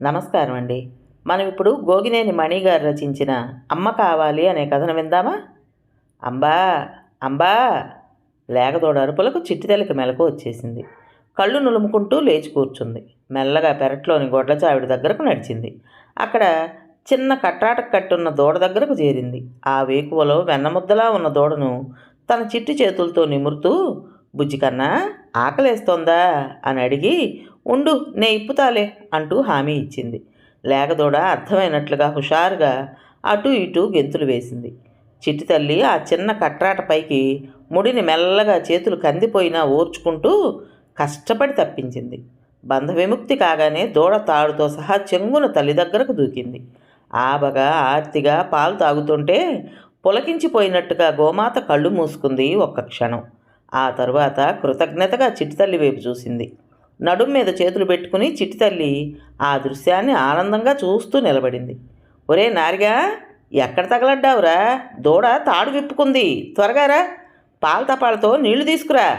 నమస్కారం అండి. మనం ఇప్పుడు గోగినేని మణి గారు రచించిన అమ్మ కావాలి అనే కథను విందామా? అంబా అంబా! లేగదోడ అరుపులకు చిట్టితెలకి మెలకు వచ్చేసింది. కళ్ళు నులుముకుంటూ లేచి కూర్చుంది. మెల్లగా పెరట్లోని గొడ్ల చావిడి దగ్గరకు నడిచింది. అక్కడ చిన్న కట్టాట కట్టున్న దూడ దగ్గరకు చేరింది. ఆ వేకువలో వెన్నముద్దలా ఉన్న దూడను తన చిట్టి చేతులతో నిమురుతూ బుజ్జి కన్నా ఆకలేస్తోందా? అని అడిగి ఉండు నే ఇప్పుతాలే అంటూ హామీ ఇచ్చింది. లేగదోడ అర్థమైనట్లుగా హుషారుగా అటు ఇటు గెంతులు వేసింది. చిట్టి తల్లి ఆ చిన్న కట్రాట పైకి ముడిని మెల్లగా చేతులు కందిపోయినా ఓర్చుకుంటూ కష్టపడి తప్పించింది. బంధ విముక్తి కాగానే దూడ తాడుతో సహా చెంగున తల్లి దగ్గరకు దూకింది. ఆబగా ఆర్తిగా పాలు తాగుతుంటే పులకించిపోయినట్టుగా గోమాత కళ్ళు మూసుకుంది ఒక్క క్షణం. ఆ తరువాత కృతజ్ఞతగా చిట్టితల్లి వైపు చూసింది. నడుం మీద చేతులు పెట్టుకుని చిట్టి తల్లి ఆ దృశ్యాన్ని ఆనందంగా చూస్తూ నిలబడింది. ఒరే నారిగా ఎక్కడ తగలడ్డావురా? దూడ తాడు విప్పుకుంది. త్వరగా రా పాల తపాలతో నీళ్ళు తీసుకురా.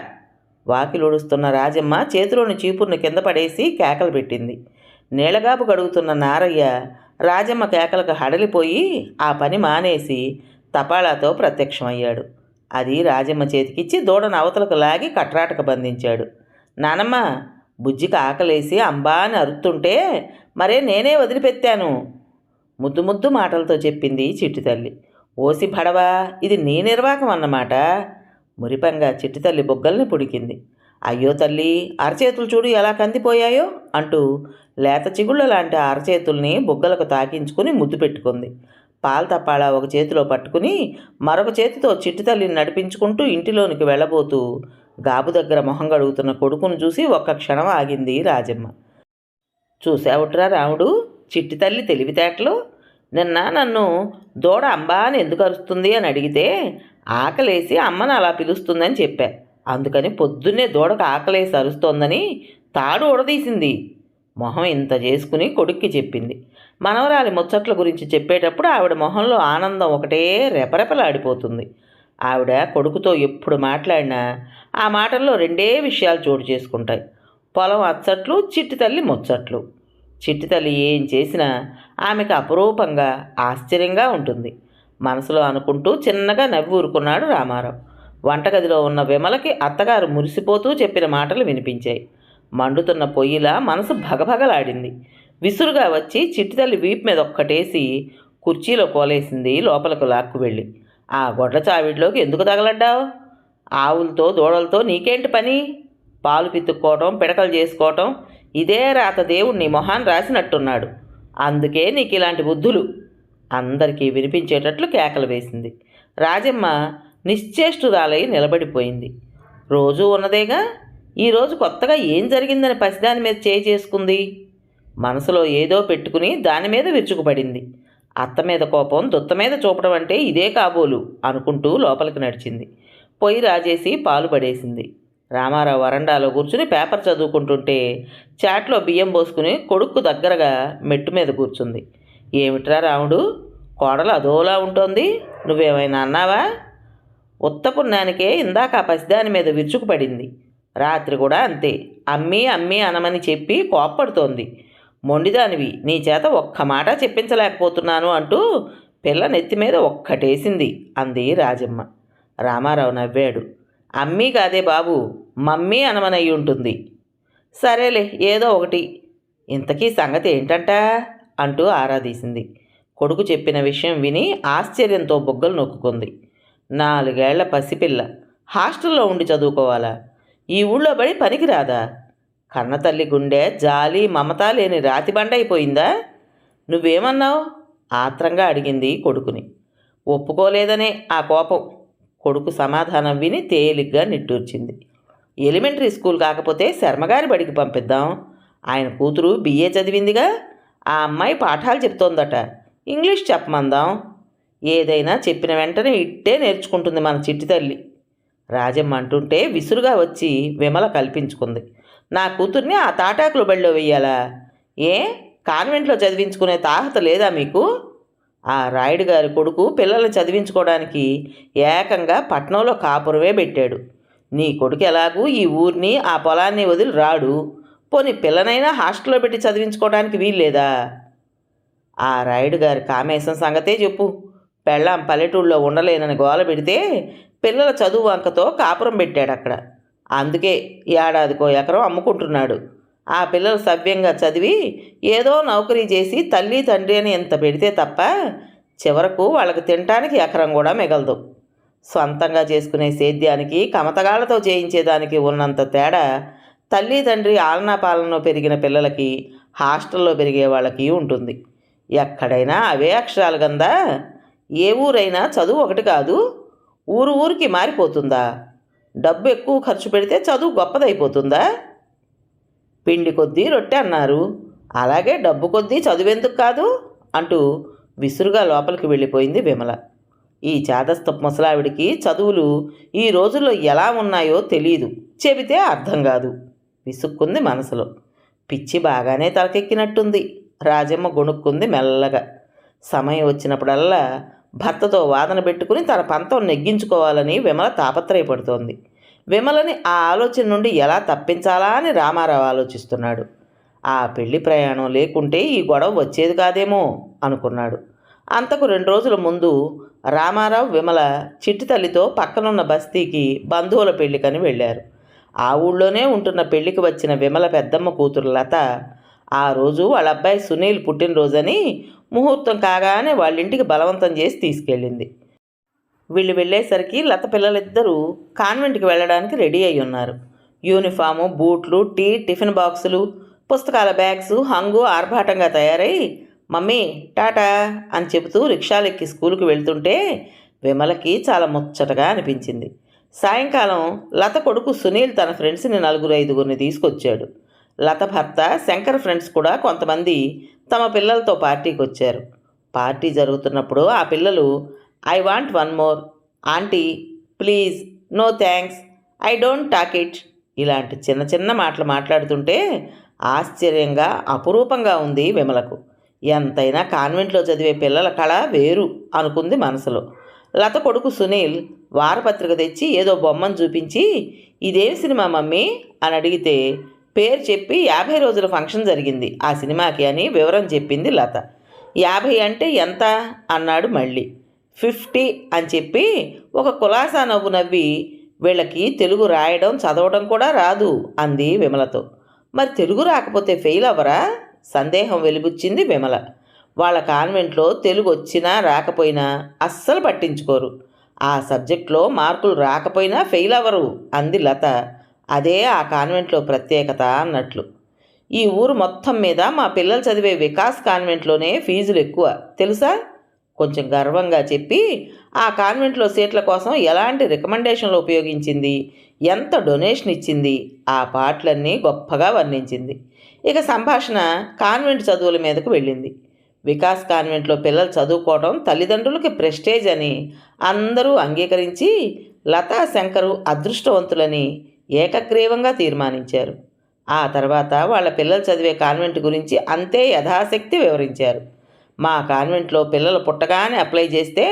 వాకిలుడుస్తున్న రాజమ్మ చేతిలోని చీపుర్ని కింద పడేసి కేకలు పెట్టింది. నీళ్ళగాపు గడుగుతున్న నారయ్య రాజమ్మ కేకలకు హడలిపోయి ఆ పని మానేసి తపాలాతో ప్రత్యక్షమయ్యాడు. అది రాజమ్మ చేతికిచ్చి దూడను అవతలకు లాగి కట్రాటకు బంధించాడు. నానమ్మ బుజ్జికి ఆకలేసి అంబా అని అరుతుంటే మరే నేనే వదిలిపెట్టాను. ముద్దు ముద్దు మాటలతో చెప్పింది చిట్టి తల్లి. ఓసి భడవా ఇది నీ నిర్వాకం అన్నమాట. మురిపంగా చిట్టి తల్లి బొగ్గల్ని పుడికింది. అయ్యో తల్లి అరచేతులు చూడు ఎలా కందిపోయాయో అంటూ లేత చిగుళ్ళ లాంటి అరచేతుల్ని బుగ్గలకు తాకించుకుని ముద్దు పెట్టుకుంది. పాల తప్పాళ ఒక చేతిలో పట్టుకుని మరొక చేతితో చిట్టి తల్లిని నడిపించుకుంటూ ఇంటిలోనికి వెళ్ళబోతూ గాబు దగ్గర మొహం గడుగుతున్న కొడుకును చూసి ఒక్క క్షణం ఆగింది రాజమ్మ. చూసావుట్రా రాముడు? చిట్టి తల్లి తెలివితేటలు. నిన్న నన్ను దూడ అంబా అని ఎందుకు అరుస్తుంది అని అడిగితే ఆకలేసి అమ్మను అలా పిలుస్తుందని చెప్పా. అందుకని పొద్దున్నే దూడకు ఆకలేసి అరుస్తోందని తాడు ఉడదీసింది మొహం ఇంత చేసుకుని కొడుక్కి చెప్పింది. మనవరాలి ముచ్చట్ల గురించి చెప్పేటప్పుడు ఆవిడ మొహంలో ఆనందం ఒకటే రెపరెపలాడిపోతుంది. ఆవిడ కొడుకుతో ఎప్పుడు మాట్లాడినా ఆ మాటల్లో రెండే విషయాలు చోటు చేసుకుంటాయి. పొలం అచ్చట్లు చిట్టి తల్లి ముచ్చట్లు. చిట్టి తల్లి ఏం చేసినా ఆమెకు అపురూపంగా ఆశ్చర్యంగా ఉంటుంది. మనసులో అనుకుంటూ చిన్నగా నవ్వి ఊరుకున్నాడు రామారావు. వంటగదిలో ఉన్న విమలకి అత్తగారు మురిసిపోతూ చెప్పిన మాటలు వినిపించాయి. మండుతున్న పొయ్యిలా మనసు భగభగలాడింది. విసురుగా వచ్చి చిట్టితల్లి వీపు మీద ఒక్కటేసి కుర్చీలో కోలేసింది లోపలకు లాక్కు వెళ్ళి. ఆ గొడ్ల చావిడిలోకి ఎందుకు తగలడ్డావు? ఆవులతో దూడలతో నీకేంటి పని? పాలు పితుక్కోవటం పిడకలు చేసుకోవటం ఇదే రాత దేవుడు నీ మొహాన్ని రాసినట్టున్నాడు. అందుకే నీకు ఇలాంటి బుద్ధులు. అందరికీ వినిపించేటట్లు కేకలు వేసింది. రాజమ్మ నిశ్చేష్టురాలై నిలబడిపోయింది. రోజూ ఉన్నదేగా? ఈరోజు కొత్తగా ఏం జరిగిందని పసిదాని మీద చేయి చేసుకుంది? మనసులో ఏదో పెట్టుకుని దాని మీద విరుచుకుపడింది. అత్త మీద కోపం దుత్త మీద చూపడం అంటే ఇదే కాబోలు అనుకుంటూ లోపలికి నడిచింది. పొయ్యి రాజేసి పాలు పడేసింది. రామారావు వరండాలో కూర్చుని పేపర్ చదువుకుంటుంటే చాట్లో బియ్యం పోసుకుని కొడుక్కు దగ్గరగా మెట్టు మీద కూర్చుంది. ఏమిట్రా రాముడు కోడలు అదోలా ఉంటుంది? నువ్వేమైనా అన్నావా? ఉత్తపున్నానికే ఇందాక ఆ పసిదాని మీద విరుచుకుపడింది రాత్రి కూడా అంతే. అమ్మి అమ్మి అనమని చెప్పి కోప్పడుతోంది. మొండిదానివి నీ చేత ఒక్క మాట చెప్పించలేకపోతున్నాను అంటూ పిల్ల నెత్తి మీద ఒక్కటేసింది అంది రాజమ్మ. రామారావు నవ్వాడు. అమ్మీ కాదే బాబు మమ్మీ అనమనయ్యి ఉంటుంది సరేలే ఏదో ఒకటి. ఇంతకీ సంగతి ఏంటంట? అంటూ ఆరాధీసింది కొడుకు చెప్పిన విషయం విని ఆశ్చర్యంతో బొగ్గలు నొక్కుకుంది. నాలుగేళ్ళ పసిపిల్ల. హాస్టల్లో ఉండి చదువుకోవాలా? ఈ ఊళ్ళో పడి పనికిరాదా? కన్నతల్లి గుండె జాలి మమత లేని రాతిబండ అయిపోయిందా నువ్వేమన్నావు? ఆత్రంగా అడిగింది కొడుకుని. ఒప్పుకోలేదనే ఆ కోపం. కొడుకు సమాధానం విని తేలిగ్గా నిట్టూర్చింది. ఎలిమెంటరీ స్కూల్ కాకపోతే శర్మగారి బడికి పంపిద్దాం. ఆయన కూతురు బిఏ చదివిందిగా. ఆ అమ్మాయి పాఠాలు చెప్తోందట. ఇంగ్లీష్ చెప్పమందాం. ఏదైనా చెప్పిన వెంటనే ఇట్టే నేర్చుకుంటుంది మన చిట్టి తల్లి. రాజమ్మ అంటుంటే విసురుగా వచ్చి విమల కల్పించుకుంది. నా కూతుర్ని ఆ తాటాకుల బడిలో వెయ్యాలా? ఏ? కాన్వెంట్లో చదివించుకునే తాహత లేదా మీకు? ఆ రాయుడు గారి కొడుకు పిల్లల్ని చదివించుకోవడానికి ఏకంగా పట్నంలో కాపురమే పెట్టాడు. నీ కొడుకు ఎలాగూ ఈ ఊరిని ఆ పొలాన్ని వదిలి రాడు. పోనీ పిల్లనైనా హాస్టల్లో పెట్టి చదివించుకోవడానికి వీల్లేదా? ఆ రాయుడు గారి కామేశం సంగతే చెప్పు. పెళ్ళాం పల్లెటూళ్ళలో ఉండలేనని గోల పెడితే పిల్లల చదువు వంకతో కాపురం పెట్టాడు అక్కడ అందుకే ఏడాదికో ఎకరం అమ్ముకుంటున్నాడు. ఆ పిల్లలు సవ్యంగా చదివి ఏదో నౌకరీ చేసి తల్లి తండ్రి అని ఎంత పెడితే తప్ప చివరకు వాళ్ళకి తినటానికి ఎకరం కూడా మిగలదు. సొంతంగా చేసుకునే సేద్యానికి కమతగాళ్ళతో చేయించేదానికి ఉన్నంత తేడా తల్లి తండ్రి ఆలనా పాలనలో పెరిగిన పిల్లలకి హాస్టల్లో పెరిగే వాళ్ళకి ఉంటుంది. ఎక్కడైనా అవే అక్షరాలు గందా? ఏ ఊరైనా చదువు ఒకటి కాదు ఊరు ఊరికి మారిపోతుందా? డబ్బు ఎక్కువ ఖర్చు పెడితే చదువు గొప్పదైపోతుందా? పిండి కొద్దీ రొట్టె అన్నారు. అలాగే డబ్బు కొద్దీ చదువెందుకు కాదు? అంటూ విసురుగా లోపలికి వెళ్ళిపోయింది విమల. ఈ చేదస్తపు ముసలావిడికి చదువులు ఈ రోజుల్లో ఎలా ఉన్నాయో తెలియదు చెబితే అర్థం కాదు. విసుక్కుంది మనసులో. పిచ్చి బాగానే తలకెక్కినట్టుంది. రాజమ్మ గొణుక్కుంది మెల్లగా. సమయం వచ్చినప్పుడల్లా భర్తతో వాదన పెట్టుకుని తన పంతం నెగ్గించుకోవాలని విమల తాపత్రయపడుతోంది. విమలని ఆ ఆలోచన నుండి ఎలా తప్పించాలా అని రామారావు ఆలోచిస్తున్నాడు. ఆ పెళ్ళి ప్రయాణం లేకుంటే ఈ గొడవ వచ్చేది కాదేమో అనుకున్నాడు. అంతకు రెండు రోజుల ముందు రామారావు విమల చిట్టి తల్లితో పక్కనున్న బస్తీకి బంధువుల పెళ్ళికని వెళ్ళారు. ఆ ఊళ్ళోనే ఉంటున్న పెళ్ళికి వచ్చిన విమల పెద్దమ్మ కూతురు లత ఆ రోజు వాళ్ళ అబ్బాయి సునీల్ పుట్టినరోజని ముహూర్తం కాగానే వాళ్ళ ఇంటికి బలవంతం చేసి తీసుకెళ్ళింది. వీళ్ళు వెళ్ళేసరికి లత పిల్లలిద్దరూ కాన్వెంట్కి వెళ్ళడానికి రెడీ అయి ఉన్నారు. యూనిఫాము బూట్లు టీ టిఫిన్ బాక్సులు పుస్తకాల బ్యాగ్స్ హంగు ఆర్భాటంగా తయారై మమ్మీ టాటా అని చెబుతూ రిక్షాలెక్కి స్కూల్కి వెళ్తుంటే విమలకి చాలా ముచ్చటగా అనిపించింది. సాయంకాలం లత కొడుకు సునీల్ తన ఫ్రెండ్స్ని నలుగురు ఐదుగురిని తీసుకొచ్చాడు. లత భర్త శంకర్ ఫ్రెండ్స్ కూడా కొంతమంది తమ పిల్లలతో పార్టీకి వచ్చారు పార్టీ జరుగుతున్నప్పుడు ఆ పిల్లలు I want one more. Aunty please no thanks I don't talk it. ఇలాంటి చిన్న చిన్న మాటలు మాట్లాడుతుంటే ఆశ్చర్యంగా అపురూపంగా ఉంది విమలకు. ఎంతైనా కాన్వెంట్లో చదివే పిల్లల కళ వేరు అనుకుంది మనసులో. లత కొడుకు సునీల్ వారపత్రిక తెచ్చి ఏదో బొమ్మను చూపించి ఇదేం సినిమా మమ్మీ? అని అడిగితే పేరు చెప్పి యాభై రోజుల ఫంక్షన్ జరిగింది. ఆ సినిమాకి అని వివరం చెప్పింది లత. యాభై అంటే ఎంత? అన్నాడు మళ్ళీ. ఫిఫ్టీ అని చెప్పి ఒక కులాసా నవ్వు నవ్వి వీళ్ళకి తెలుగు రాయడం చదవడం కూడా రాదు అంది విమలతో. మరి తెలుగు రాకపోతే ఫెయిల్ అవ్వరా? సందేహం వెలిబుచ్చింది విమల. వాళ్ళ కాన్వెంట్లో తెలుగు వచ్చినా రాకపోయినా అస్సలు పట్టించుకోరు. ఆ సబ్జెక్ట్లో మార్కులు రాకపోయినా ఫెయిల్ అవ్వరు అంది లత. అదే ఆ కాన్వెంట్లో ప్రత్యేకత అన్నట్లు. ఈ ఊరు మొత్తం మీద మా పిల్లలు చదివే వికాస్ కాన్వెంట్లోనే ఫీజులు ఎక్కువ. తెలుసా? కొంచెం గర్వంగా చెప్పి ఆ కాన్వెంట్లో సీట్ల కోసం ఎలాంటి రికమెండేషన్లు ఉపయోగించింది? ఎంత డొనేషన్ ఇచ్చింది? ఆ పాటలన్నీ గొప్పగా వర్ణించింది. ఇక సంభాషణ కాన్వెంట్ చదువుల మీదకు వెళ్ళింది. వికాస్ కాన్వెంట్లో పిల్లలు చదువుకోవడం తల్లిదండ్రులకి ప్రెస్టేజ్ అని అందరూ అంగీకరించి లతా శంకరు అదృష్టవంతులని ఏకగ్రీవంగా తీర్మానించారు. ఆ తర్వాత వాళ్ళ పిల్లలు చదివే కాన్వెంట్ గురించి అంతే యథాశక్తి వివరించారు. మా కాన్వెంట్లో పిల్లలు పుట్టగానే అప్లై చేస్తే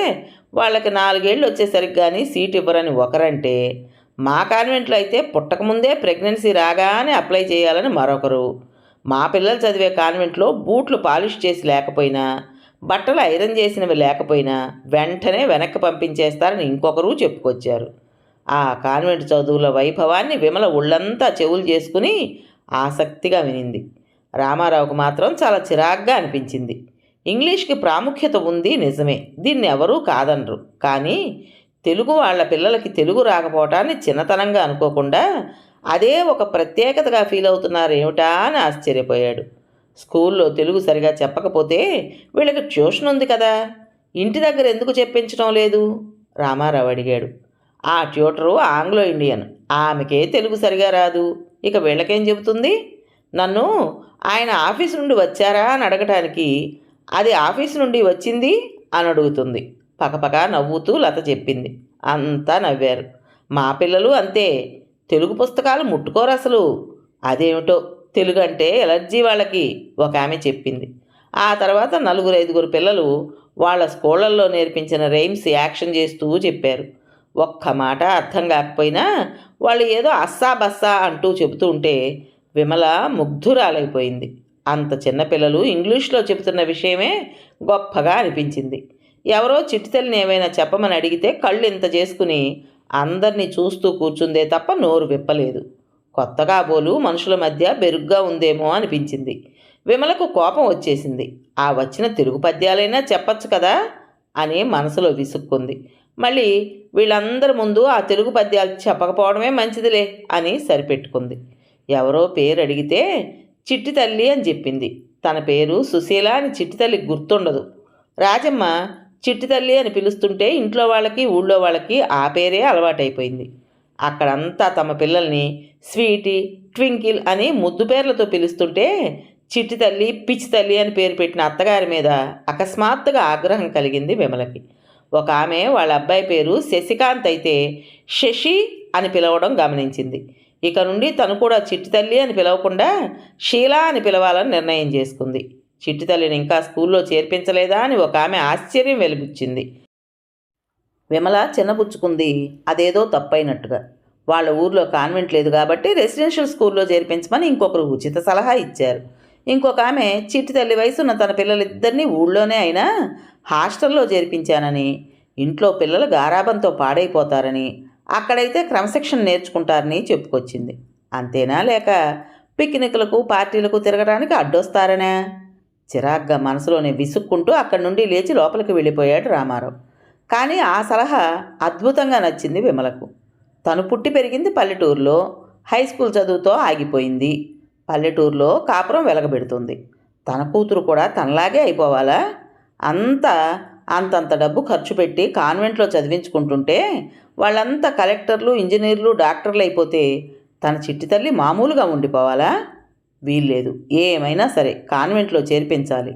వాళ్ళకి నాలుగేళ్ళు వచ్చేసరికి కానీ సీట్ ఇవ్వరని ఒకరంటే మా కాన్వెంట్లో అయితే పుట్టకముందే ప్రెగ్నెన్సీ రాగానే అప్లై చేయాలని మరొకరు. మా పిల్లలు చదివే కాన్వెంట్లో బూట్లు పాలిష్ చేసి లేకపోయినా బట్టలు ఐరన్ చేసినవి లేకపోయినా వెంటనే వెనక్కి పంపించేస్తారని ఇంకొకరు చెప్పుకొచ్చారు. ఆ కాన్వెంట్ చదువుల వైభవాన్ని విమల ఒళ్ళంతా చెవులు చేసుకుని ఆసక్తిగా వినింది. రామారావుకు మాత్రం చాలా చిరాగ్గా అనిపించింది. ఇంగ్లీష్కి ప్రాముఖ్యత ఉంది నిజమే. దీన్ని ఎవరూ కాదనరు. కానీ తెలుగు వాళ్ళ పిల్లలకి తెలుగు రాకపోవటాన్ని చిన్నతనంగా అనుకోకుండా అదే ఒక ప్రత్యేకతగా ఫీల్ అవుతున్నారు ఏమిటా అని ఆశ్చర్యపోయాడు. స్కూల్లో తెలుగు సరిగా చెప్పకపోతే వీళ్ళకి ట్యూషన్ ఉంది కదా. ఇంటి దగ్గర ఎందుకు చెప్పించడం లేదు? రామారావు అడిగాడు. ఆ ట్యూటరు ఆంగ్లో ఇండియన్. ఆమెకే తెలుగు సరిగా రాదు. ఇక వీళ్ళకేం చెబుతుంది? నన్ను ఆయన ఆఫీస్ నుండి వచ్చారా అని అడగటానికి అది ఆఫీస్ నుండి వచ్చింది అని అడుగుతుంది. పకపక నవ్వుతూ లత చెప్పింది. అంతా నవ్వారు. మా పిల్లలు అంతే. తెలుగు పుస్తకాలు ముట్టుకోరు అసలు. అదేమిటో తెలుగు అంటే ఎలర్జీ వాళ్ళకి ఒక ఆమె చెప్పింది. ఆ తర్వాత నలుగురు ఐదుగురు పిల్లలు వాళ్ళ స్కూళ్ళల్లో నేర్పించిన రైమ్స్ యాక్షన్ చేస్తూ చెప్పారు. ఒక్క మాట అర్థం కాకపోయినా వాళ్ళు ఏదో అస్సా బస్సా అంటూ చెబుతూ ఉంటే విమల ముగ్ధురాలైపోయింది. అంత చిన్నపిల్లలు ఇంగ్లీష్లో చెబుతున్న విషయమే గొప్పగా అనిపించింది. ఎవరో చిట్టితల్లిని ఏమైనా చెప్పమని అడిగితే కళ్ళు ఇంత చేసుకుని అందరినీ చూస్తూ కూర్చుందే తప్ప నోరు విప్పలేదు. కొత్తగా బోలు మనుషుల మధ్య బెరుగ్గా ఉందేమో అనిపించింది. విమలకు కోపం వచ్చేసింది. ఆ వచ్చిన తెలుగు పద్యాలైనా చెప్పచ్చు కదా? అని మనసులో విసుక్కుంది. మళ్ళీ వీళ్ళందరి ముందు ఆ తెలుగు పద్యాలు చెప్పకపోవడమే మంచిదిలే అని సరిపెట్టుకుంది. ఎవరో పేరు అడిగితే చిట్టి తల్లి అని చెప్పింది. తన పేరు సుశీల అని చిట్టి తల్లికి గుర్తుండదు. రాజమ్మ చిట్టి తల్లి అని పిలుస్తుంటే ఇంట్లో వాళ్ళకి ఊళ్ళో వాళ్ళకి ఆ పేరే అలవాటైపోయింది. అక్కడంతా తమ పిల్లల్ని స్వీటీ ట్వింకిల్ అని ముద్దు పేర్లతో పిలుస్తుంటే చిట్టి తల్లి పిచ్చి తల్లి అని పేరు పెట్టిన అత్తగారి మీద అకస్మాత్తుగా ఆగ్రహం కలిగింది విమలకి. ఒక ఆమె వాళ్ళ అబ్బాయి పేరు శశికాంత్ అయితే శశి అని పిలవడం గమనించింది. ఇక నుండి తను కూడా చిట్టి తల్లి అని పిలవకుండా షీలా అని పిలవాలని నిర్ణయం చేసుకుంది. చిట్టి తల్లిని ఇంకా స్కూల్లో చేర్పించలేదా అని ఒక ఆమె ఆశ్చర్యం వెలిబుచ్చింది విమల చిన్నబుచ్చుకుంది అదేదో తప్పైనట్టుగా. వాళ్ళ ఊర్లో కాన్వెంట్ లేదు కాబట్టి రెసిడెన్షియల్ స్కూల్లో చేర్పించమని ఇంకొకరు ఉచిత సలహా ఇచ్చారు. ఇంకొక ఆమె చిట్టి తల్లి వయసున్న తన పిల్లలిద్దరినీ ఊళ్ళోనే అయినా హాస్టల్లో చేర్పించానని ఇంట్లో పిల్లలు గారాబంతో పాడైపోతారని అక్కడైతే క్రమశిక్షణ నేర్చుకుంటారని చెప్పుకొచ్చింది. అంతేనా లేక పిక్నిక్లకు పార్టీలకు తిరగడానికి అడ్డొస్తారనే? చిరాగ్గా మనసులోనే విసుక్కుంటూ అక్కడి నుండి లేచి లోపలికి వెళ్ళిపోయాడు రామారావు. కానీ ఆ సలహా అద్భుతంగా నచ్చింది విమలకు. తను పుట్టి పెరిగింది పల్లెటూరులో హై స్కూల్ చదువుతో ఆగిపోయింది. పల్లెటూరులో కాపురం వెలగబెడుతుంది. తన కూతురు కూడా తనలాగే అయిపోవాలా? అంతా అంతంత డబ్బు ఖర్చు పెట్టి కాన్వెంట్లో చదివించుకుంటుంటే వాళ్ళంతా కలెక్టర్లు ఇంజనీర్లు డాక్టర్లు అయిపోతే తన చిట్టి తల్లి మామూలుగా ఉండిపోవాలా? వీల్లేదు. ఏమైనా సరే కాన్వెంట్లో చేర్పించాలి.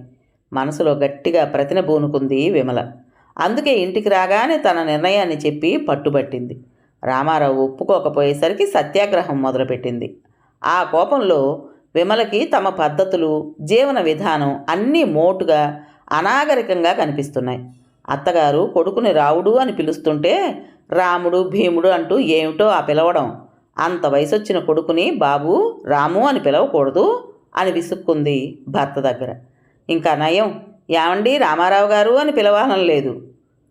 మనసులో గట్టిగా ప్రతిన బూనుకుంది విమల. అందుకే ఇంటికి రాగానే తన నిర్ణయాన్ని చెప్పి పట్టుబట్టింది. రామారావు ఒప్పుకోకపోయేసరికి సత్యాగ్రహం మొదలుపెట్టింది. ఆ కోపంలో విమలకి తమ పద్ధతులు జీవన విధానం అన్నీ మోటుగా అనాగరికంగా కనిపిస్తున్నాయి. అత్తగారు కొడుకుని రావుడు అని పిలుస్తుంటే రాముడు భీముడు అంటూ ఏమిటో ఆ పిలవడం. అంత వయసొచ్చిన కొడుకుని బాబు రాము అని పిలవకూడదు అని విసుక్కుంది భర్త దగ్గర. ఇంకా నయం ఏమండి రామారావు గారు అని పిలవాలని లేదు.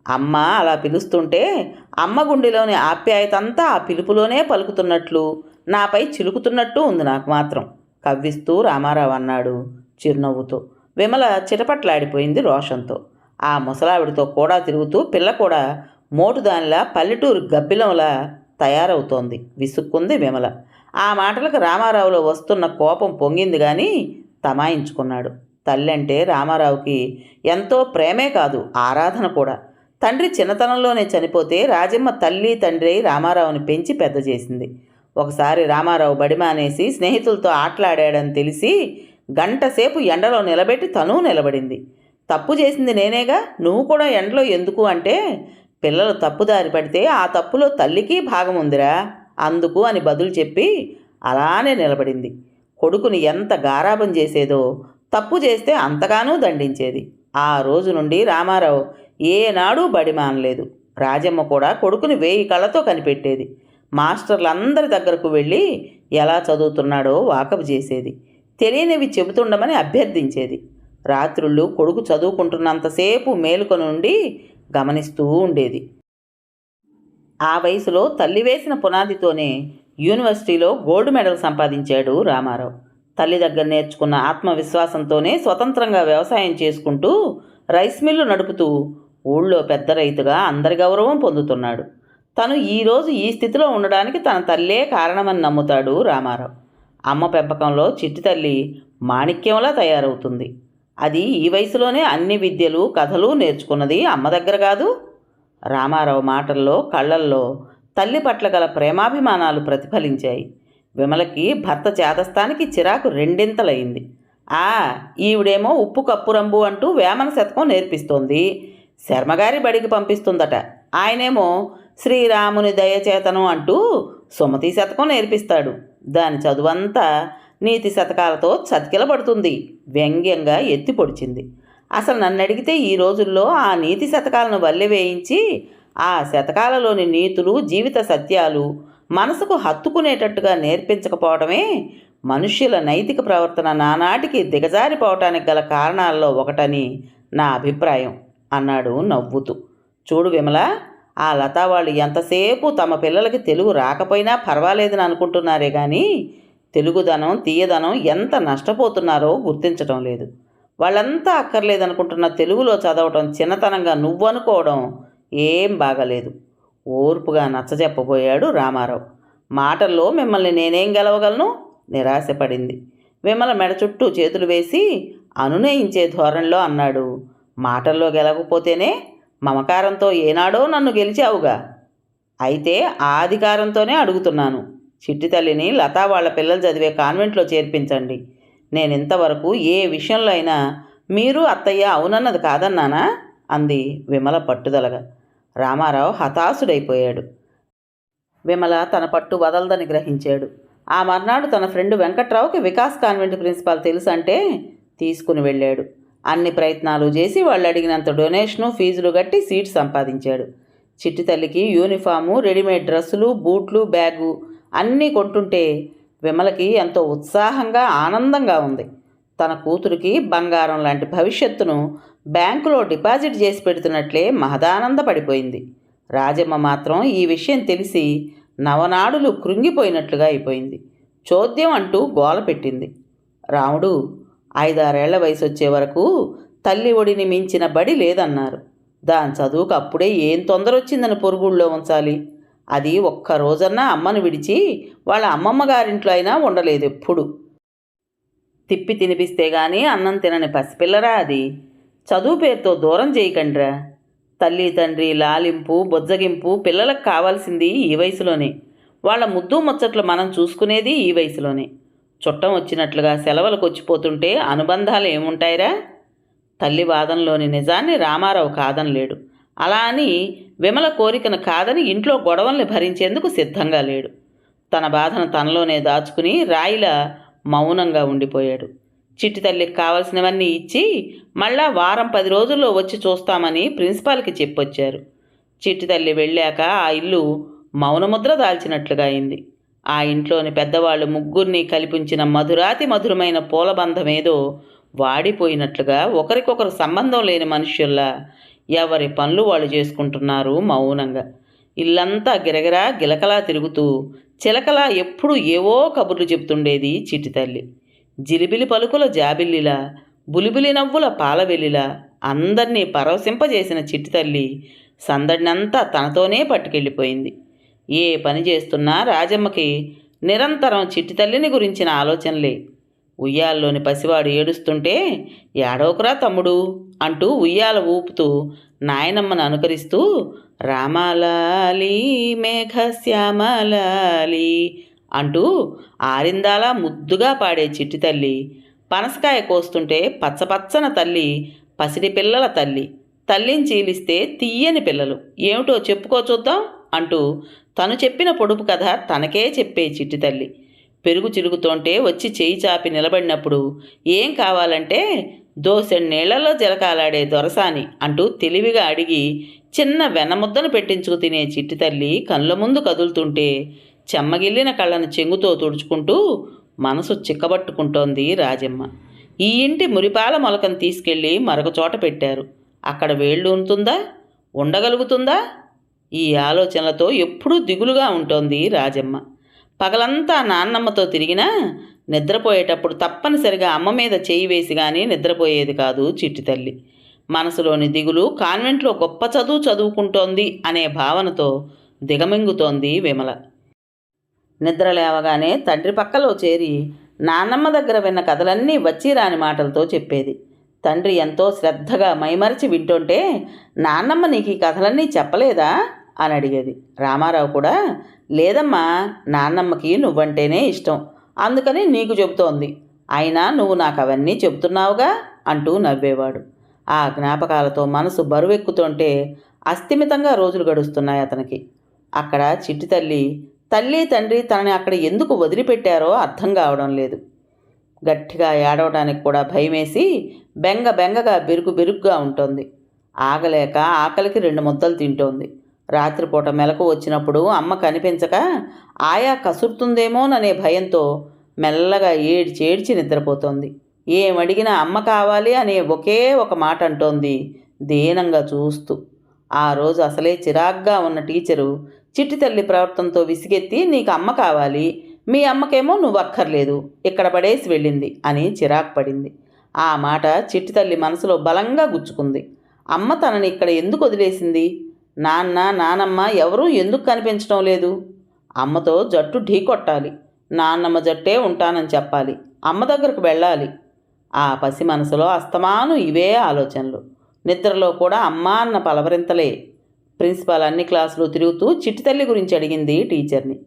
అమ్మ అలా పిలుస్తుంటే అమ్మ గుండెలోని ఆప్యాయతంతా ఆ పిలుపులోనే పలుకుతున్నట్లు నాపై చిలుకుతున్నట్టు ఉంది నాకు మాత్రం కవ్విస్తూ రామారావు అన్నాడు చిరునవ్వుతో. విమల చిటపట్లాడిపోయింది రోషంతో. ఆ ముసలావిడితో కూడా తిరుగుతూ పిల్ల కూడా మోటుదానిలా పల్లెటూరు గబ్బిలంలా తయారవుతోంది. విసుక్కుంది విమల. ఆ మాటలకు రామారావులో వస్తున్న కోపం పొంగింది కానీ తమాయించుకున్నాడు. తల్లి అంటే రామారావుకి ఎంతో ప్రేమే కాదు ఆరాధన కూడా. తండ్రి చిన్నతనంలోనే చనిపోతే రాజమ్మ తల్లి తండ్రి రామారావుని పెంచి పెద్ద చేసింది. ఒకసారి రామారావు బడిమానేసి స్నేహితులతో ఆటలాడాడని తెలిసి గంటసేపు ఎండలో నిలబెట్టి తను నిలబడింది. తప్పు చేసింది నేనేగా? నువ్వు కూడా ఎండలో ఎందుకు అంటే పిల్లలు తప్పుదారి పడితే ఆ తప్పులో తల్లికి భాగం ఉందిరా. అందుకు అని బదులు చెప్పి అలానే నిలబడింది. కొడుకుని ఎంత గారాబం చేసేదో తప్పు చేస్తే అంతగానూ దండించేది. ఆ రోజు నుండి రామారావు ఏనాడూ బడి మానలేదు. రాజమ్మ కూడా కొడుకుని వేయి కళ్ళతో కనిపెట్టేది. మాస్టర్లందరి దగ్గరకు వెళ్ళి ఎలా చదువుతున్నాడో వాకపు చేసేది. తెలియనివి చెబుతుండమని అభ్యర్థించేది. రాత్రుళ్ళు కొడుకు చదువుకుంటున్నంతసేపు మేలుకొనుండి గమనిస్తూ ఉండేది. ఆ వయసులో తల్లి వేసిన పునాదితోనే యూనివర్సిటీలో గోల్డ్ మెడల్ సంపాదించాడు రామారావు. తల్లి దగ్గర నేర్చుకున్న ఆత్మవిశ్వాసంతోనే స్వతంత్రంగా వ్యవసాయం చేసుకుంటూ రైస్ మిల్లు నడుపుతూ ఊళ్ళో పెద్ద రైతుగా అందరి గౌరవం పొందుతున్నాడు. తను ఈరోజు ఈ స్థితిలో ఉండడానికి తన తల్లే కారణమని నమ్ముతాడు రామారావు. అమ్మ పెంపకంలో చిట్టి తల్లి మాణిక్యంలా తయారవుతుంది. అది ఈ వయసులోనే అన్ని విద్యలు కథలు నేర్చుకున్నది అమ్మ దగ్గర కాదు. రామారావు మాటల్లో కళ్ళల్లో తల్లి పట్ల గల ప్రేమాభిమానాలు ప్రతిఫలించాయి. విమలకి భర్త చేతస్థానికి చిరాకు రెండింతలయింది ఆ ఈవిడేమో ఉప్పు కప్పు రంబు అంటూ వేమన శతకం నేర్పిస్తోంది. శర్మగారి బడికి పంపిస్తుందట. ఆయనేమో శ్రీరాముని దయచేతను అంటూ సుమతి శతకం నేర్పిస్తాడు. దాని చదువంతా నీతి శతకాలతో చతికిలబడుతుంది. వ్యంగ్యంగా ఎత్తి పొడిచింది. అసలు నన్ను అడిగితే ఈ రోజుల్లో ఆ నీతి శతకాలను వల్లె వేయించి ఆ శతకాలలోని నీతులు జీవిత సత్యాలు మనసుకు హత్తుకునేటట్టుగా నేర్పించకపోవడమే మనుష్యుల నైతిక ప్రవర్తన నానాటికి దిగజారిపోవటానికి గల కారణాల్లో ఒకటని నా అభిప్రాయం అన్నాడు నవ్వుతూ. చూడు విమల ఆ లతా వాళ్ళు ఎంతసేపు తమ పిల్లలకి తెలుగు రాకపోయినా పర్వాలేదని అనుకుంటున్నారే కానీ తెలుగుదనం తీయదనం ఎంత నష్టపోతున్నారో గుర్తించటం లేదు. వాళ్ళంతా అక్కర్లేదనుకుంటున్న తెలుగులో చదవటం చిన్నతనంగా నువ్వు అనుకోవడం ఏం బాగలేదు. ఓర్పుగా నచ్చజెప్పబోయాడు రామారావు. మాటల్లో మిమ్మల్ని నేనేం గెలవగలను? నిరాశపడింది. విమల మెడ చుట్టూ చేతులు వేసి అనునయించే ధోరణిలో అన్నాడు. మాటల్లో గెలవకపోతేనే మమకారంతో ఏనాడో నన్ను గెలిచావుగా. అయితే ఆ అధికారంతోనే అడుగుతున్నాను. చిట్టి తల్లిని లతా వాళ్ళ పిల్లలు చదివే కాన్వెంట్లో చేర్పించండి. నేను ఇంతవరకు ఏ విషయంలో అయినా మీరు అత్తయ్య అవునన్నది కాదన్నానా? అంది విమల పట్టుదలగా. రామారావు హతాశుడైపోయాడు. విమల తన పట్టు వదలదని గ్రహించాడు. ఆ మర్నాడు తన ఫ్రెండ్ వెంకట్రావుకి వికాస్ కాన్వెంట్ ప్రిన్సిపాల్ తెలుసు అంటే తీసుకుని వెళ్ళాడు. అన్ని ప్రయత్నాలు చేసి వాళ్ళు అడిగినంత డొనేషను ఫీజులు కట్టి సీట్ సంపాదించాడు. చిట్టి తల్లికి యూనిఫాము రెడీమేడ్ డ్రెస్సులు బూట్లు బ్యాగు అన్నీ కొంటుంటే విమలకి ఎంతో ఉత్సాహంగా ఆనందంగా ఉంది. తన కూతురికి బంగారం లాంటి భవిష్యత్తును బ్యాంకులో డిపాజిట్ చేసి పెడుతున్నట్లే మహదానందపడిపోయింది రాజమ్మ మాత్రం ఈ విషయం తెలిసి నవనాడులు కృంగిపోయినట్లుగా అయిపోయింది. చోద్యం అంటూ గోల పెట్టింది. రాముడు ఐదారేళ్ళ వయసు వచ్చే వరకు తల్లి ఒడిని మించిన బడి లేదన్నారు. దాని చదువుకు అప్పుడే ఏం తొందర వచ్చిందని పొరుగుళ్ళో ఉంచాలి? అది ఒక్క రోజన్నా అమ్మను విడిచి వాళ్ళ అమ్మమ్మ గారింట్లో అయినా ఉండలేదు ఎప్పుడు. తిప్పి తినిపిస్తే గాని అన్నం తినని పసిపిల్లరా అది. చదువు పేరుతో దూరం చేయకండిరా. తల్లి తండ్రి లాలింపు బొజ్జగింపు పిల్లలకు కావాల్సింది ఈ వయసులోనే. వాళ్ళ ముద్దు ముచ్చట్లు మనం చూసుకునేది ఈ వయసులోనే. చుట్టం వచ్చినట్లుగా సెలవులకు వచ్చిపోతుంటే అనుబంధాలు ఏముంటాయిరా? తల్లి వాదనలోని నిజాన్ని రామారావు కాదనలేడు. అలా అని విమల కోరికను కాదని ఇంట్లో గొడవల్ని భరించేందుకు సిద్ధంగా లేడు. తన బాధను తనలోనే దాచుకుని రాయిలా మౌనంగా ఉండిపోయాడు. చిట్టి తల్లికి కావలసినవన్నీ ఇచ్చి మళ్ళా వారం పది రోజుల్లో వచ్చి చూస్తామని ప్రిన్సిపాల్కి చెప్పొచ్చారు. చిట్టి తల్లి వెళ్ళాక ఆ ఇల్లు మౌనముద్ర దాల్చినట్లుగా అయింది. ఆ ఇంట్లోని పెద్దవాళ్ళు ముగ్గురిని కల్పించిన మధురాతి మధురమైన పూలబంధం ఏదో వాడిపోయినట్లుగా ఒకరికొకరు సంబంధం లేని మనుష్యుల్లా ఎవరి పనులు వాళ్ళు చేసుకుంటున్నారు మౌనంగా. ఇల్లంతా గిరగిరా గిలకలా తిరుగుతూ చిలకలా ఎప్పుడు ఏవో కబుర్లు చెప్తుండేది చిట్టి తల్లి. జిలిబిలి పలుకుల జాబిల్లిలా బులిబిలి నవ్వుల పాలవెల్లిలా అందరినీ పరవశింపజేసిన చిట్టి తల్లి సందడినంతా తనతోనే పట్టుకెళ్ళిపోయింది. ఏ పని చేస్తున్నా రాజమ్మకి నిరంతరం చిట్టి తల్లిని గురించిన ఆలోచనలే. ఉయ్యాల్లోని పసివాడు ఏడుస్తుంటే ఏడవకురా తమ్ముడు అంటూ ఉయ్యాల ఊపుతూ నాయనమ్మను అనుకరిస్తూ రామాలాలి మేఘశ్యామలాలి అంటూ ఆరిందాలా ముద్దుగా పాడే చిట్టి తల్లి పనసకాయ కోస్తుంటే పచ్చపచ్చన తల్లి పసిడి పిల్లల తల్లి తల్లిని చీలిస్తే తీయని పిల్లలు. ఏమిటో చెప్పుకో చూద్దాం అంటూ తను చెప్పిన పొడుపు కథ తనకే చెప్పే చిట్టి తల్లి. పెరుగు చిరుగుతోంటే వచ్చి చేయి చాపి నిలబడినప్పుడు ఏం కావాలంటే దోసెడు నీళ్ళలో జలకాలాడే దొరసాని అంటూ తెలివిగా అడిగి చిన్న వెన్నముద్దను పెట్టించుకు తినే చిట్టి తల్లి కళ్ళ ముందు కదులుతుంటే చెమ్మగిల్లిన కళ్ళను చెంగుతో తుడుచుకుంటూ మనసు చిక్కబట్టుకుంటోంది రాజమ్మ. ఈ ఇంటి మురిపాల మొలకను తీసుకెళ్ళి మరొక చోట పెట్టారు. అక్కడ వేళ్ళు ఉంటుందా? ఉండగలుగుతుందా? ఈ ఆలోచనలతో ఎప్పుడూ దిగులుగా ఉంటోంది రాజమ్మ. పగలంతా నాన్నమ్మతో తిరిగినా నిద్రపోయేటప్పుడు తప్పనిసరిగా అమ్మ మీద చేయి వేసి కానీ నిద్రపోయేది కాదు చిట్టి తల్లి. మనసులోని దిగులు కాన్వెంట్లో గొప్ప చదువు చదువుకుంటోంది అనే భావనతో దిగమింగుతోంది విమల. నిద్ర లేవగానే తండ్రి పక్కలో చేరి నాన్నమ్మ దగ్గర విన్న కథలన్నీ వచ్చి రాని మాటలతో చెప్పేది. తండ్రి ఎంతో శ్రద్ధగా మైమరిచి వింటుంటే నాన్నమ్మ నీకు ఈ కథలన్నీ చెప్పలేదా? అని అడిగేది. రామారావు కూడా లేదమ్మా నాన్నమ్మకి నువ్వంటేనే ఇష్టం. అందుకని నీకు చెబుతోంది. అయినా నువ్వు నాకు అవన్నీ చెబుతున్నావుగా? అంటూ నవ్వేవాడు. ఆ జ్ఞాపకాలతో మనసు బరువెక్కుతుంటే అస్థిమితంగా రోజులు గడుస్తున్నాయి అతనికి. అక్కడ చిట్టి తల్లి తల్లి తండ్రి తనని అక్కడ ఎందుకు వదిలిపెట్టారో అర్థం కావడం లేదు. గట్టిగా ఏడవడానికి కూడా భయమేసి బెంగ బెంగగా బిరుకు బిరుగ్గా ఉంటుంది. ఆగలేక ఆకలికి రెండు ముద్దలు తింటోంది. రాత్రిపూట మెలకు వచ్చినప్పుడు అమ్మ కనిపించక ఆయా కసురుతుందేమోననే భయంతో మెల్లగా ఏడ్చి ఏడ్చి నిద్రపోతోంది. ఏమడిగినా అమ్మ కావాలి అనే ఒకే ఒక మాట అంటోంది దీనంగా చూస్తూ. ఆ రోజు అసలే చిరాగ్గా ఉన్న టీచరు చిట్టి తల్లి ప్రవర్తనతో విసిగెత్తి నీకు అమ్మ కావాలి. మీ అమ్మకేమో నువ్వు అక్కర్లేదు ఇక్కడ పడేసి వెళ్ళింది అని చిరాకు పడింది. ఆ మాట చిట్టి తల్లి మనసులో బలంగా గుచ్చుకుంది. అమ్మ తనని ఇక్కడ ఎందుకు వదిలేసింది? నాన్న నానమ్మ ఎవరూ ఎందుకు కనిపించడం లేదు? అమ్మతో జట్టు ఢీ కొట్టాలి. నాన్నమ్మ జట్టే ఉంటానని చెప్పాలి. అమ్మ దగ్గరకు వెళ్ళాలి. ఆ పసి మనసులో అస్తమాను ఇవే ఆలోచనలు. నిద్రలో కూడా అమ్మ అన్న పలవరింతలే. ప్రిన్సిపాల్ అన్ని క్లాసులు తిరుగుతూ చిట్టి తల్లి గురించి అడిగింది టీచర్ని.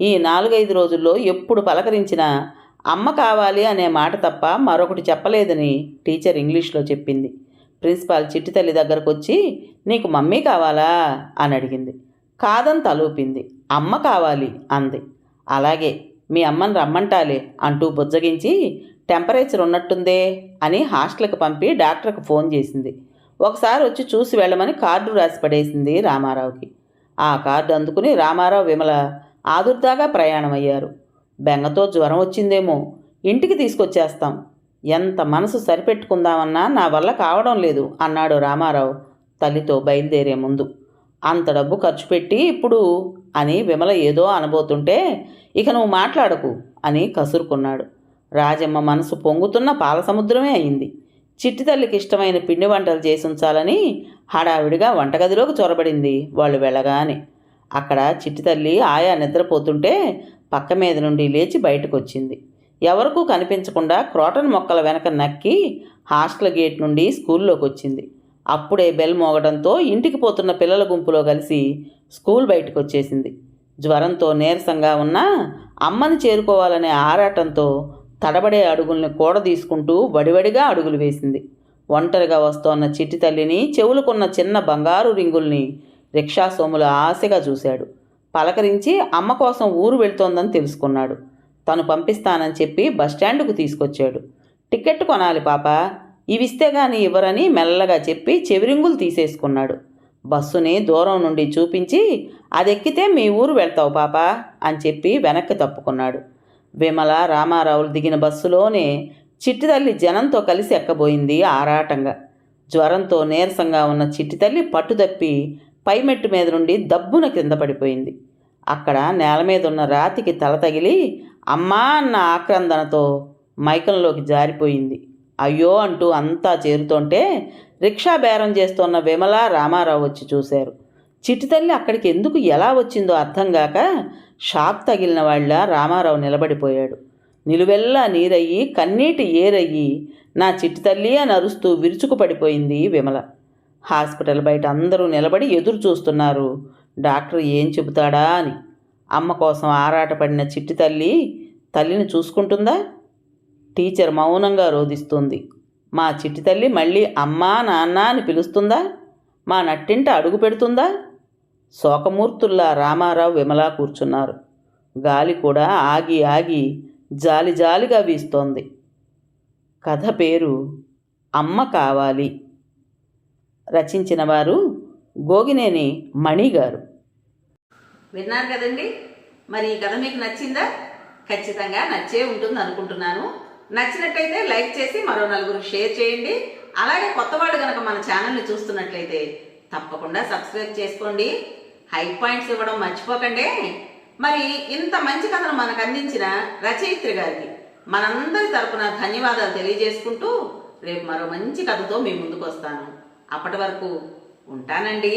ఈ నాలుగైదు రోజుల్లో ఎప్పుడు పలకరించినా అమ్మ కావాలి అనే మాట తప్ప మరొకటి చెప్పలేదని టీచర్ ఇంగ్లీష్లో చెప్పింది. ప్రిన్సిపాల్ చిట్టి తల్లి దగ్గరకు వచ్చి నీకు మమ్మీ కావాలా? అని అడిగింది. కాదని తలూపింది. అమ్మ కావాలి అంది. అలాగే మీ అమ్మని రమ్మంటాలే అంటూ బుజ్జగించి టెంపరేచర్ ఉన్నట్టుందే అని హాస్టల్కి పంపి డాక్టర్కి ఫోన్ చేసింది. ఒకసారి వచ్చి చూసి వెళ్ళమని కార్డు రాసి పడేసింది రామారావుకి. ఆ కార్డు అందుకుని రామారావు విమల ఆదుర్దాగా ప్రయాణమయ్యారు. బెంగతో జ్వరం వచ్చిందేమో ఇంటికి తీసుకొచ్చేస్తాం. ఎంత మనసు సరిపెట్టుకుందామన్నా నా వల్ల కావడం లేదు అన్నాడు రామారావు తల్లితో బయలుదేరే ముందు. అంత డబ్బు ఖర్చు పెట్టి ఇప్పుడు అని విమల ఏదో అనబోతుంటే ఇక నువ్వు మాట్లాడకు అని కసురుకున్నాడు. రాజమ్మ మనసు పొంగుతున్న పాల సముద్రమే అయింది. చిట్టి తల్లికి ఇష్టమైన పిండి వంటలు చేసి ఉంచాలని హడావిడిగా వంటగదిలోకి చొరబడింది వాళ్ళు వెళ్ళగానే. అక్కడ చిట్టి తల్లి ఆయా నిద్రపోతుంటే పక్క మీద నుండి లేచి బయటకు వచ్చింది ఎవరికూ కనిపించకుండా క్రోటన్ మొక్కల వెనక నక్కి హాస్టల్ గేట్ నుండి స్కూల్లోకి వచ్చింది. అప్పుడే బెల్ మోగడంతో ఇంటికి పోతున్న పిల్లల గుంపులో కలిసి స్కూల్ బయటకు వచ్చేసింది. జ్వరంతో నీరసంగా ఉన్న అమ్మని చేరుకోవాలనే ఆరాటంతో తడబడే అడుగుల్ని కూడ తీసుకుంటూ వడివడిగా అడుగులు వేసింది. ఒంటరిగా వస్తోన్న చిట్టి తల్లిని చెవులుకున్న చిన్న బంగారు రింగుల్ని రిక్షా సోములు ఆశగా చూశాడు. పలకరించి అమ్మ కోసం ఊరు వెళ్తోందని తెలుసుకున్నాడు. తను పంపిస్తానని చెప్పి బస్టాండ్కు తీసుకొచ్చాడు. టికెట్ కొనాలి పాప ఇవిస్తే గాని ఇవ్వరని మెల్లగా చెప్పి చెవిరింగులు తీసేసుకున్నాడు. బస్సుని దూరం నుండి చూపించి అదెక్కితే మీ ఊరు వెళ్తావు పాప అని చెప్పి వెనక్కి తప్పుకున్నాడు. విమల రామారావులు దిగిన బస్సులోనే చిట్టితల్లి జనంతో కలిసి ఎక్కబోయింది ఆరాటంగా. జ్వరంతో నీరసంగా ఉన్న చిట్టి తల్లి పట్టుదప్పి పైమెట్టు మీద నుండి దబ్బున కింద పడిపోయింది. అక్కడ నేల మీద ఉన్న రాతికి తల తగిలి అమ్మా అన్న ఆక్రందనతో మైకంలోకి జారిపోయింది. అయ్యో అంటూ అంతా చేరుతుంటే రిక్షా బేరం చేస్తున్న విమల రామారావు వచ్చి చూశారు. చిట్టితల్లి అక్కడికి ఎందుకు ఎలా వచ్చిందో అర్థం కాక షాక్ తగిలిన వాళ్ళ రామారావు నిలబడిపోయాడు. నిలువెల్లా నీరయ్యి కన్నీటి ఏరయ్యి నా చిట్టితల్లి అని అరుస్తూ విరుచుకుపడిపోయింది విమల. హాస్పిటల్ బయట అందరూ నిలబడి ఎదురు చూస్తున్నారు. డాక్టర్ ఏం చెబుతాడా అని. అమ్మ కోసం ఆరాటపడిన చిట్టి తల్లి తల్లిని చూసుకుంటుందా? టీచర్ మౌనంగా రోధిస్తుంది. మా చిట్టి తల్లి మళ్ళీ అమ్మా నాన్న అని పిలుస్తుందా? మా నట్టింట అడుగు పెడుతుందా? శోకమూర్తుల్లా రామారావు విమలా కూర్చున్నారు. గాలి కూడా ఆగి ఆగి జాలి జాలిగా వీస్తోంది. కథ పేరు అమ్మ కావాలి. రచించిన వారు గోగినేని మణి గారు విన్నారు కదండి? మరి ఈ కథ మీకు నచ్చిందా? ఖచ్చితంగా నచ్చే ఉంటుంది అనుకుంటున్నాను నచ్చినట్టయితే లైక్ చేసి మరో నలుగురు షేర్ చేయండి. అలాగే కొత్త వాళ్ళు కనుక మన ఛానల్ని చూస్తున్నట్లయితే తప్పకుండా సబ్స్క్రైబ్ చేసుకోండి. హై పాయింట్స్ ఇవ్వడం మర్చిపోకండి. మరి ఇంత మంచి కథను మనకు అందించిన రచయిత్రి గారికి మనందరి తరపున ధన్యవాదాలు తెలియజేసుకుంటూ రేపు మరో మంచి కథతో మీ ముందుకు వస్తాను అప్పటి వరకు ఉంటానండి.